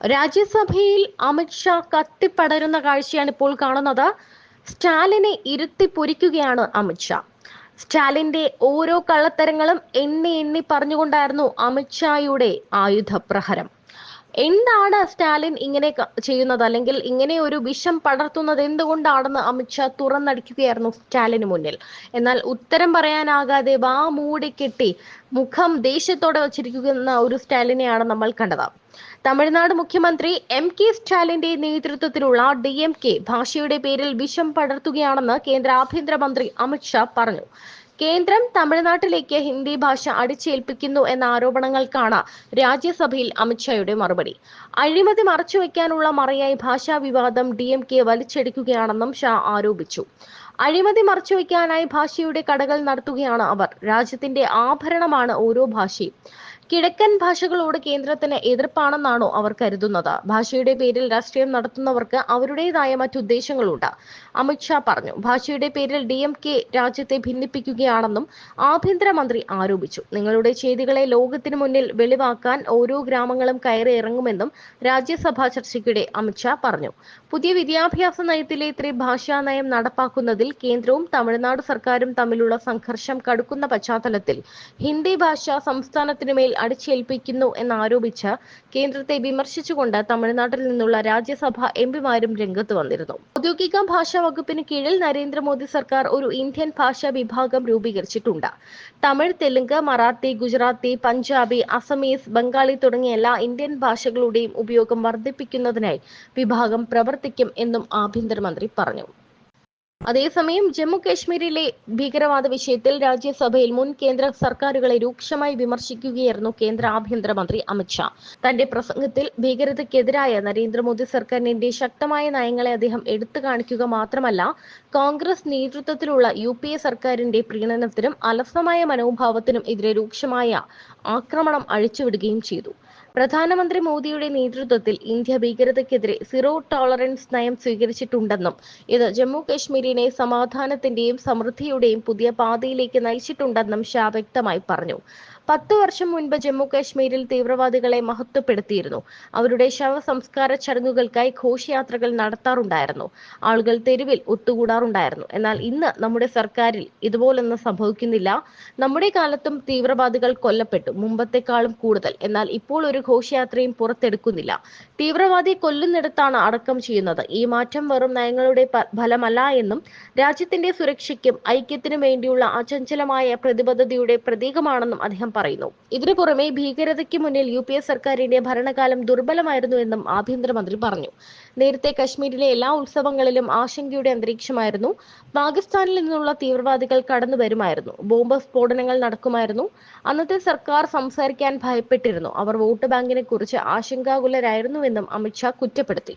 രാജ്യസഭയിൽ അമിത്ഷാ കത്തിപ്പടരുന്ന കാഴ്ചയാണ് ഇപ്പോൾ കാണുന്നത്. സ്റ്റാലിനെ ഇരുത്തി പൊരിക്കുകയാണ് അമിത്ഷാ സ്റ്റാലിന്റെ ഓരോ കള്ളത്തരങ്ങളും എണ്ണി എണ്ണി പറഞ്ഞുകൊണ്ടായിരുന്നു അമിത്ഷായുടെ ആയുധപ്രഹരം. എന്താണ് സ്റ്റാലിൻ ഇങ്ങനെ ചെയ്യുന്നത്? അല്ലെങ്കിൽ ഇങ്ങനെ ഒരു വിഷം പടർത്തുന്നത് എന്തുകൊണ്ടാണെന്ന് അമിത്ഷാ തുറന്നടിക്കുകയായിരുന്നു സ്റ്റാലിന് മുന്നിൽ. എന്നാൽ ഉത്തരം പറയാനാകാതെ വാ മൂടി കെട്ടി മുഖം ദേഷ്യത്തോടെ വച്ചിരിക്കുന്ന ഒരു സ്റ്റാലിനെയാണ് നമ്മൾ കണ്ടത്. തമിഴ്നാട് മുഖ്യമന്ത്രി എം കെ സ്റ്റാലിന്റെ നേതൃത്വത്തിലുള്ള ഡി എം കെ ഭാഷയുടെ പേരിൽ വിഷം പടർത്തുകയാണെന്ന് കേന്ദ്ര ആഭ്യന്തരമന്ത്രി അമിത്ഷാ പറഞ്ഞു. കേന്ദ്രം തമിഴ്നാട്ടിലേക്ക് ഹിന്ദി ഭാഷ അടിച്ചേൽപ്പിക്കുന്നു എന്ന ആരോപണങ്ങൾക്കാണ് രാജ്യസഭയിൽ അമിത്ഷായുടെ മറുപടി. അഴിമതി മറച്ചുവെക്കാനുള്ള മറയായി ഭാഷാ വിവാദം ഡി എം കെ വലിച്ചെടുക്കുകയാണെന്നും ഷാ ആരോപിച്ചു. അഴിമതി മറച്ചുവെക്കാനായി ഭാഷയുടെ കടകൾ നടത്തുകയാണ് അവർ. രാജ്യത്തിന്റെ ആഭരണമാണ് ഓരോ ഭാഷയും. കിഴക്കൻ ഭാഷകളോട് കേന്ദ്രത്തിന് എതിർപ്പാണെന്നാണോ അവർ കരുതുന്നത്? ഭാഷയുടെ പേരിൽ രാഷ്ട്രീയം നടത്തുന്നവർക്ക് അവരുടേതായ മറ്റുദ്ദേശങ്ങളുണ്ട് അമിത്ഷാ പറഞ്ഞു ഭാഷയുടെ പേരിൽ ഡി എം കെ രാജ്യത്തെ ഭിന്നിപ്പിക്കുകയാണെന്നും ആഭ്യന്തരമന്ത്രി ആരോപിച്ചു. നിങ്ങളുടെ ചെയ്തികളെ ലോകത്തിന് മുന്നിൽ വെളിവാക്കാൻ ഓരോ ഗ്രാമങ്ങളും കയറി ഇറങ്ങുമെന്നും രാജ്യസഭാ ചർച്ചയ്ക്കിടെ അമിത്ഷാ പറഞ്ഞു. പുതിയ വിദ്യാഭ്യാസ നയത്തിലെ ത്രിഭാഷാ നയം നടപ്പാക്കുന്നതിൽ കേന്ദ്രവും തമിഴ്നാട് സർക്കാരും തമ്മിലുള്ള സംഘർഷം കടുക്കുന്ന പശ്ചാത്തലത്തിൽ ഹിന്ദി ഭാഷ സംസ്ഥാനത്തിനുമേൽ അടിച്ചേൽപ്പിക്കുന്നു എന്നാരോപിച്ച് കേന്ദ്രത്തെ വിമർശിച്ചുകൊണ്ട് തമിഴ്നാട്ടിൽ നിന്നുള്ള രാജ്യസഭ എംപിമാരും രംഗത്ത് വന്നിരുന്നു. ഔദ്യോഗിക ഭാഷാ വകുപ്പിന് കീഴിൽ നരേന്ദ്രമോദി സർക്കാർ ഒരു ഇന്ത്യൻ ഭാഷാ വിഭാഗം രൂപീകരിച്ചിട്ടുണ്ട്. തമിഴ് തെലുങ്ക് മറാത്തി ഗുജറാത്തി പഞ്ചാബി അസമീസ് ബംഗാളി തുടങ്ങിയ എല്ലാ ഇന്ത്യൻ ഭാഷകളുടെയും ഉപയോഗം വർദ്ധിപ്പിക്കുന്നതിനായി വിഭാഗം പ്രവർത്തിക്കും എന്നും ആഭ്യന്തരമന്ത്രി പറഞ്ഞു. അതേസമയം ജമ്മു കാശ്മീരിലെ ഭീകരവാദ വിഷയത്തിൽ രാജ്യസഭയിൽ മുൻ കേന്ദ്ര സർക്കാരുകളെ രൂക്ഷമായി വിമർശിക്കുകയായിരുന്നു കേന്ദ്ര ആഭ്യന്തരമന്ത്രി അമിത്ഷാ തന്റെ പ്രസംഗത്തിൽ ഭീകരതയ്ക്കെതിരായ നരേന്ദ്രമോദി സർക്കാരിന്റെ ശക്തമായ നയങ്ങളെ അദ്ദേഹം എടുത്തു കാണിക്കുക മാത്രമല്ല കോൺഗ്രസ് നേതൃത്വത്തിലുള്ള യു പി എ സർക്കാരിന്റെ പ്രീണനത്തിനും അലസമായ മനോഭാവത്തിനും എതിരെ രൂക്ഷമായ ആക്രമണം അഴിച്ചുവിടുകയും ചെയ്തു. പ്രധാനമന്ത്രി മോദിയുടെ നേതൃത്വത്തിൽ ഇന്ത്യ ഭീകരതയ്ക്കെതിരെ സീറോ ടോളറൻസ് നയം സ്വീകരിച്ചിട്ടുണ്ടെന്നും ഇത് ജമ്മു കശ്മീരിനെ സമാധാനത്തിന്റെയും സമൃദ്ധിയുടെയും പുതിയ പാതയിലേക്ക് നയിച്ചിട്ടുണ്ടെന്നും ഷാ വ്യക്തമായി പറഞ്ഞു. പത്ത് വർഷം മുൻപ് ജമ്മു കാശ്മീരിൽ തീവ്രവാദികളെ മഹത്വപ്പെടുത്തിയിരുന്നു. അവരുടെ ശവസംസ്കാര ചടങ്ങുകൾക്കായി ഘോഷയാത്രകൾ നടത്താറുണ്ടായിരുന്നു. ആളുകൾ തെരുവിൽ ഒത്തുകൂടാറുണ്ടായിരുന്നു. എന്നാൽ ഇന്ന് നമ്മുടെ സർക്കാരിൽ ഇതുപോലൊന്നും സംഭവിക്കുന്നില്ല. നമ്മുടെ കാലത്തും തീവ്രവാദികൾ കൊല്ലപ്പെട്ടു. മുമ്പത്തെക്കാളും കൂടുതൽ. എന്നാൽ ഇപ്പോൾ ഒരു ഘോഷയാത്രയും പുറത്തെടുക്കുന്നില്ല. തീവ്രവാദി കൊല്ലുന്നിടത്താണ് അടക്കം ചെയ്യുന്നത്. ഈ മാറ്റം വെറും നയങ്ങളുടെ ഫലമല്ല എന്നും രാജ്യത്തിന്റെ സുരക്ഷയ്ക്കും ഐക്യത്തിനും വേണ്ടിയുള്ള അചഞ്ചലമായ പ്രതിബദ്ധതയുടെ പ്രതീകമാണെന്നും അദ്ദേഹം പറയുന്നു. ഇതിനു പുറമെ ഭീകരതയ്ക്ക് മുന്നിൽ യു സർക്കാരിന്റെ ഭരണകാലം ദുർബലമായിരുന്നു എന്നും ആഭ്യന്തരമന്ത്രി പറഞ്ഞു. നേരത്തെ കശ്മീരിലെ എല്ലാ ഉത്സവങ്ങളിലും ആശങ്കയുടെ അന്തരീക്ഷമായിരുന്നു. പാകിസ്ഥാനിൽ നിന്നുള്ള തീവ്രവാദികൾ കടന്നു വരുമായിരുന്നു. ബോംബ് സ്ഫോടനങ്ങൾ നടക്കുമായിരുന്നു. അന്നത്തെ സർക്കാർ സംസാരിക്കാൻ ഭയപ്പെട്ടിരുന്നു. അവർ വോട്ട് ബാങ്കിനെ കുറിച്ച് ആശങ്കാകുലരായിരുന്നുവെന്നും അമിത്ഷാ കുറ്റപ്പെടുത്തി.